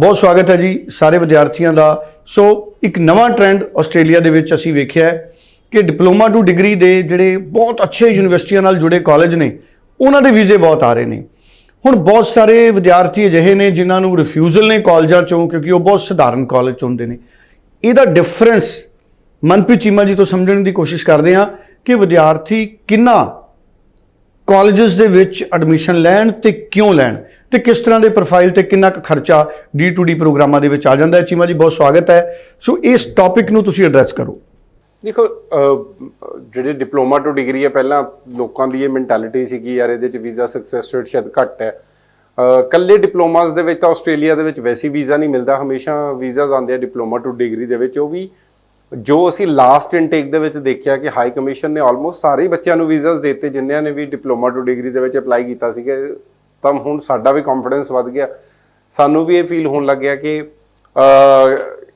ਬਹੁਤ ਸਵਾਗਤ ਹੈ ਜੀ ਸਾਰੇ ਵਿਦਿਆਰਥੀਆਂ ਦਾ। ਸੋ, ਇੱਕ ਨਵਾਂ ਟ੍ਰੈਂਡ ਆਸਟ੍ਰੇਲੀਆ ਦੇ ਵਿੱਚ ਅਸੀਂ ਵੇਖਿਆ ਹੈ ਕਿ ਡਿਪਲੋਮਾ ਟੂ ਡਿਗਰੀ ਦੇ ਜਿਹੜੇ ਬਹੁਤ ਅੱਛੇ ਯੂਨੀਵਰਸਿਟੀਆਂ ਨਾਲ ਜੁੜੇ ਕਾਲਜ ਨੇ, ਉਹਨਾਂ ਦੇ ਵੀਜ਼ੇ ਬਹੁਤ ਆ ਰਹੇ ਨੇ। ਹੁਣ ਬਹੁਤ ਸਾਰੇ ਵਿਦਿਆਰਥੀ ਅਜਿਹੇ ਨੇ ਜਿਨ੍ਹਾਂ ਨੂੰ ਰਿਫਿਊਜ਼ਲ ਨੇ ਕਾਲਜਾਂ ਚੋਂ ਕਿਉਂਕਿ ਉਹ ਬਹੁਤ ਸਧਾਰਨ ਕਾਲਜ ਚੋਂ ਹੁੰਦੇ ਨੇ। ਇਹਦਾ ਡਿਫਰੈਂਸ ਮਨਪ੍ਰੀਤ ਚੀਮਾ ਜੀ ਤੋਂ ਸਮਝਣ ਦੀ ਕੋਸ਼ਿਸ਼ ਕਰਦੇ ਹਾਂ ਕਿ ਵਿਦਿਆਰਥੀ ਕਿੰਨਾ ਕਾਲਜਸ ਦੇ ਵਿੱਚ ਐਡਮਿਸ਼ਨ ਲੈਣ ਤੇ ਕਿਉਂ ਲੈਣ? ਤੇ ਕਿਸ ਤਰ੍ਹਾਂ ਦੇ ਪ੍ਰੋਫਾਈਲ ਤੇ ਕਿੰਨਾ ਕੁ ਖਰਚਾ ਡੀ ਟੂ ਡੀ ਪ੍ਰੋਗਰਾਮਾਂ ਦੇ ਵਿੱਚ ਆ ਜਾਂਦਾ ਹੈ? ਚੀਮਾ ਜੀ ਬਹੁਤ ਸਵਾਗਤ ਹੈ। ਸੋ ਇਸ ਟੌਪਿਕ ਨੂੰ ਤੁਸੀਂ ਐਡਰੈਸ ਕਰੋ। ਦੇਖੋ ਜਿਹੜੇ ਡਿਪਲੋਮਾ ਟੂ ਡਿਗਰੀ ਹੈ ਪਹਿਲਾਂ ਲੋਕਾਂ ਦੀ ਇਹ ਮੈਂਟੈਲਿਟੀ ਸੀਗੀ ਯਾਰ ਇਹਦੇ ਚ ਵੀਜ਼ਾ ਸਕਸੈਸ ਰੇਟ ਸ਼ਾਇਦ ਘੱਟ ਹੈ। ਅਹ, ਕੱਲੇ ਡਿਪਲੋਮਾਸ ਦੇ ਵਿੱਚ ਤਾਂ ਆਸਟ੍ਰੇਲੀਆ ਦੇ ਵਿੱਚ ਵੈਸੀ ਵੀਜ਼ਾ ਨਹੀਂ ਮਿਲਦਾ। ਹਮੇਸ਼ਾ ਵੀਜ਼ਾਸ ਆਉਂਦੇ ਆ ਡਿਪਲੋਮਾ ਟੂ ਡਿਗਰੀ ਦੇ ਵਿੱਚ। ਉਹ ਵੀ ਜੋ ਅਸੀਂ ਲਾਸਟ ਇਨਟੇਕ ਦੇ ਵਿੱਚ ਦੇਖਿਆ ਕਿ ਹਾਈ ਕਮਿਸ਼ਨ ਨੇ ਆਲਮੋਸਟ ਸਾਰੇ ਹੀ ਬੱਚਿਆਂ ਨੂੰ ਵੀਜ਼ਾਸ ਦਿੱਤੇ ਜਿਨ੍ਹਾਂ ਨੇ ਵੀ ਡਿਪਲੋਮਾ ਟੂ ਡਿਗਰੀ ਦੇ ਵਿੱਚ ਅਪਲਾਈ ਕੀਤਾ ਸੀਗਾ, ਤਾਂ ਹੁਣ ਸਾਡਾ ਵੀ ਕੰਫੀਡੈਂਸ ਵੱਧ ਗਿਆ। ਸਾਨੂੰ ਵੀ ਇਹ ਫੀਲ ਹੋਣ ਲੱਗਿਆ ਕਿ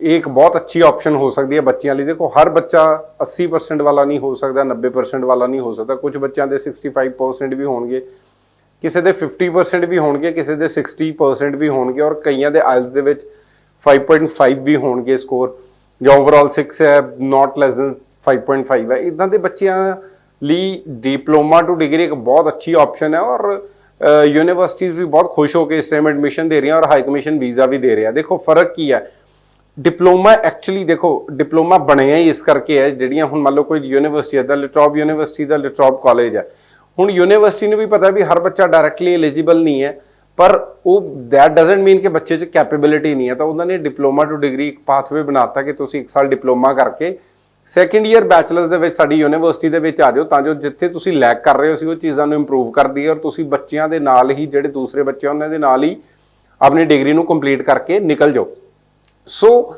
ਇਹ ਇੱਕ ਬਹੁਤ ਅੱਛੀ ਆਪਸ਼ਨ ਹੋ ਸਕਦੀ ਹੈ ਬੱਚਿਆਂ ਲਈ। ਦੇਖੋ, ਹਰ ਬੱਚਾ 80% ਵਾਲਾ ਨਹੀਂ ਹੋ ਸਕਦਾ 90% ਵਾਲਾ ਨਹੀਂ ਹੋ ਸਕਦਾ। ਕੁਝ ਬੱਚਿਆਂ ਦੇ 65% ਵੀ ਹੋਣਗੇ, ਕਿਸੇ ਦੇ 50% ਵੀ ਹੋਣਗੇ, ਕਿਸੇ ਦੇ 60% ਵੀ ਹੋਣਗੇ, ਔਰ ਕਈਆਂ ਦੇ ਆਇਲਸ ਦੇ ਵਿੱਚ 5.5 ਵੀ ਹੋਣਗੇ ਸਕੋਰ ਜਾਂ ਓਵਰਆਲ 6 ਹੈ ਨਾਟ ਲੈਸ ਦੈਨ 5.5 ਹੈ। ਇਦਾਂ ਦੇ ਬੱਚਿਆਂ ਲਈ ਡਿਪਲੋਮਾ ਟੂ ਡਿਗਰੀ ਇੱਕ ਬਹੁਤ ਅੱਛੀ ਆਪਸ਼ਨ ਹੈ ਔਰ ਯੂਨੀਵਰਸਿਟੀਆਂ ਵੀ ਬਹੁਤ ਖੁਸ਼ ਹੋ ਕੇ ਇਸ ਟਾਈਮ ਐਡਮਿਸ਼ਨ ਦੇ ਰਹੀਆਂ ਔਰ ਹਾਈ ਕਮਿਸ਼ਨ ਵੀਜ਼ਾ ਵੀ ਦੇ ਰਿਹਾ ਦੇਖੋ ਫ਼ਰਕ ਕੀ ਹੈ? ਡਿਪਲੋਮਾ ਐਕਚੁਅਲੀ ਦੇਖੋ ਡਿਪਲੋਮਾ ਬਣਿਆ ਹੀ ਇਸ ਕਰਕੇ ਹੈ, ਜਿਹੜੀਆਂ ਹੁਣ ਮੰਨ ਲਓ ਕੋਈ ਯੂਨੀਵਰਸਿਟੀ ਹੈ ਦਾ ਲਿਟਰੋਪ ਯੂਨੀਵਰਸਿਟੀ ਦਾ ਲਿਟਰੋਪ ਕਾਲਜ ਹੈ। ਹੁਣ ਯੂਨੀਵਰਸਿਟੀ ਨੂੰ ਵੀ ਪਤਾ ਵੀ ਹਰ ਬੱਚਾ ਡਾਇਰੈਕਟਲੀ ਐਲੀਜੀਬਲ ਨਹੀਂ ਹੈ। ਪਰ ਉਹ ਦੈਟ ਡਸਨਟ ਮੀਨ ਕਿ ਬੱਚੇ 'ਚ ਕੈਪੇਬਿਲਿਟੀ ਨਹੀਂ ਹੈ। ਤਾਂ ਉਹਨਾਂ ਨੇ ਡਿਪਲੋਮਾ ਟੂ ਡਿਗਰੀ ਇੱਕ ਪਾਥਵੇ ਬਣਾਤਾ ਕਿ ਤੁਸੀਂ ਇੱਕ ਸਾਲ ਡਿਪਲੋਮਾ ਕਰਕੇ ਸੈਕੰਡ ਈਅਰ ਬੈਚਲਰਸ ਦੇ ਵਿੱਚ ਸਾਡੀ ਯੂਨੀਵਰਸਿਟੀ ਦੇ ਵਿੱਚ ਆ ਜਾਓ ਤਾਂ ਜੋ ਜਿੱਥੇ ਤੁਸੀਂ ਲੈਕ ਕਰ ਰਹੇ ਹੋ ਸੀ ਉਹ ਚੀਜ਼ਾਂ ਨੂੰ ਇੰਪਰੂਵ ਕਰਦੀ ਹੈ ਔਰ ਤੁਸੀਂ ਬੱਚਿਆਂ ਦੇ ਨਾਲ ਹੀ ਜਿਹੜੇ ਦੂਸਰੇ ਬੱਚੇ ਉਹਨਾਂ ਦੇ ਨਾਲ ਹੀ ਆਪਣੀ ਡਿਗਰੀ ਨੂੰ ਕੰਪਲੀਟ ਕਰਕੇ ਨਿਕਲ ਜਾਓ। ਸੋ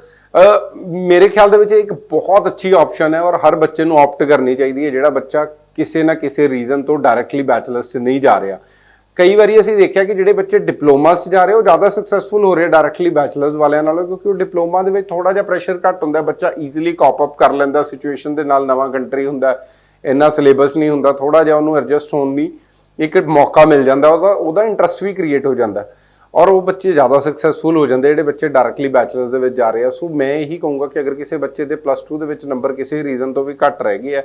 ਮੇਰੇ ਖਿਆਲ ਦੇ ਵਿੱਚ ਇਹ ਇੱਕ ਬਹੁਤ ਅੱਛੀ ਆਪਸ਼ਨ ਹੈ ਔਰ ਹਰ ਬੱਚੇ ਨੂੰ ਆਪਟ ਕਰਨੀ ਚਾਹੀਦੀ ਹੈ। ਜਿਹੜਾ ਬੱਚਾ ਕਿਸੇ ਨਾ ਕਿਸੇ ਰੀਜ਼ਨ ਤੋਂ ਡਾਇਰੈਕਟਲੀ ਬੈਚਲਰਸ 'ਚ ਨਹੀਂ ਜਾ ਰਿਹਾ। ਕਈ ਵਾਰੀ ਅਸੀਂ ਦੇਖਿਆ ਕਿ ਜਿਹੜੇ ਬੱਚੇ ਡਿਪਲੋਮਾ 'ਚ ਜਾ ਰਹੇ, ਉਹ ਜ਼ਿਆਦਾ ਸਕਸੈਸਫੁਲ ਹੋ ਰਹੇ ਡਾਇਰੈਕਟਲੀ ਬੈਚਲਰਸ ਵਾਲਿਆਂ ਨਾਲੋਂ, ਕਿਉਂਕਿ ਉਹ ਡਿਪਲੋਮਾ ਦੇ ਵਿੱਚ ਥੋੜਾ ਜਿਹਾ ਪ੍ਰੈਸ਼ਰ ਘੱਟ ਹੁੰਦਾ, ਬੱਚਾ ਈਜ਼ੀਲੀ ਕਾਪ ਅਪ ਕਰ ਲੈਂਦਾ ਸਿਚੁਏਸ਼ਨ ਦੇ ਨਾਲ ਨਵਾਂ ਕੰਟਰੀ ਹੁੰਦਾ, ਇੰਨਾ ਸਿਲੇਬਸ ਨਹੀਂ ਹੁੰਦਾ ਥੋੜਾ ਜਿਹਾ ਉਹਨੂੰ ਐਡਜਸਟ ਹੋਣ ਦੀ ਇੱਕ ਮੌਕਾ ਮਿਲ ਜਾਂਦਾ, ਉਹਦਾ ਉਹਦਾ ਇੰਟਰਸਟ ਵੀ ਕ੍ਰੀਏਟ ਹੋ ਜਾਂਦਾ। ਔਰ ਉਹ ਬੱਚੇ ਜ਼ਿਆਦਾ ਸਕਸੈਸਫੁਲ ਹੋ ਜਾਂਦੇ ਜਿਹੜੇ ਬੱਚੇ ਡਾਇਰੈਕਟਲੀ ਬੈਚਲਰਸ ਦੇ ਵਿੱਚ ਜਾ ਰਹੇ ਆ। ਸੋ ਮੈਂ ਇਹੀ ਕਹੂੰਗਾ ਕਿ ਅਗਰ ਕਿਸੇ ਬੱਚੇ ਦੇ ਪਲੱਸ 2 ਦੇ ਵਿੱਚ ਨੰਬਰ ਕਿਸੇ ਰੀਜ਼ਨ ਤੋਂ ਵੀ ਘੱਟ ਰਹਿ ਗਏ ਹੈ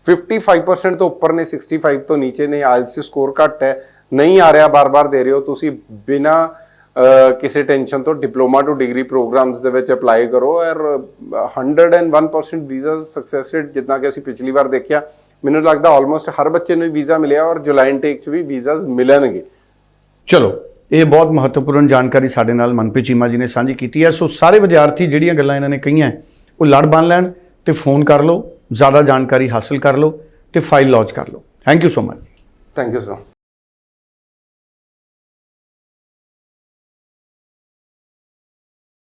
55% ਤੋਂ ਉੱਪਰ ਨੇ 65 ਤੋਂ ਨੀਚੇ ਨੇ ਆਇਲਸ ਚ ਸਕੋਰ ਘੱਟ ਹੈ ਨਹੀਂ ਆ ਰਿਹਾ ਬਾਰ-ਬਾਰ ਦੇ ਰਹੇ ਹੋ ਤੁਸੀਂ ਬਿਨਾ ਕਿਸੇ ਟੈਨਸ਼ਨ ਤੋਂ ਡਿਪਲੋਮਾ ਟੂ ਡਿਗਰੀ ਪ੍ਰੋਗਰਾਮਸ ਦੇ ਵਿੱਚ ਅਪਲਾਈ ਕਰੋ ਔਰ 101% ਵੀਜ਼ਾ ਸਕਸੈਸ ਰੇਟ ਜਿੰਨਾ ਕਿ ਅਸੀਂ ਪਿਛਲੀ ਵਾਰ ਦੇਖਿਆ ਮੈਨੂੰ ਲੱਗਦਾ ਆਲਮੋਸਟ ਹਰ ਬੱਚੇ ਨੂੰ ਵੀਜ਼ਾ ਮਿਲਿਆ ਔਰ ਜੁਲਾਈ ਇਨਟੇਕ ਚ ਵੀ ਵੀਜ਼ਾਸ ਮਿਲਣਗੇ। ਚਲੋ ਇਹ ਬਹੁਤ ਮਹੱਤਵਪੂਰਨ ਜਾਣਕਾਰੀ ਸਾਡੇ ਨਾਲ ਮਨਪ੍ਰੀਤ ਚੀਮਾ ਜੀ ਨੇ ਸਾਂਝੀ ਕੀਤੀ ਹੈ। ਸੋ ਸਾਰੇ ਵਿਦਿਆਰਥੀ ਜਿਹੜੀਆਂ ਗੱਲਾਂ ਇਹਨਾਂ ਨੇ ਕਹੀਆਂ ਉਹ ਲੜ ਬੰਨ ਲੈਣ ਤੇ ਫੋਨ ਕਰ ਲਓ ਜ਼ਿਆਦਾ ਜਾਣਕਾਰੀ ਹਾਸਲ ਕਰ ਲਓ ਤੇ ਫਾਈਲ ਲੌਂਚ ਕਰ ਲਓ। Thank you so much thank you sir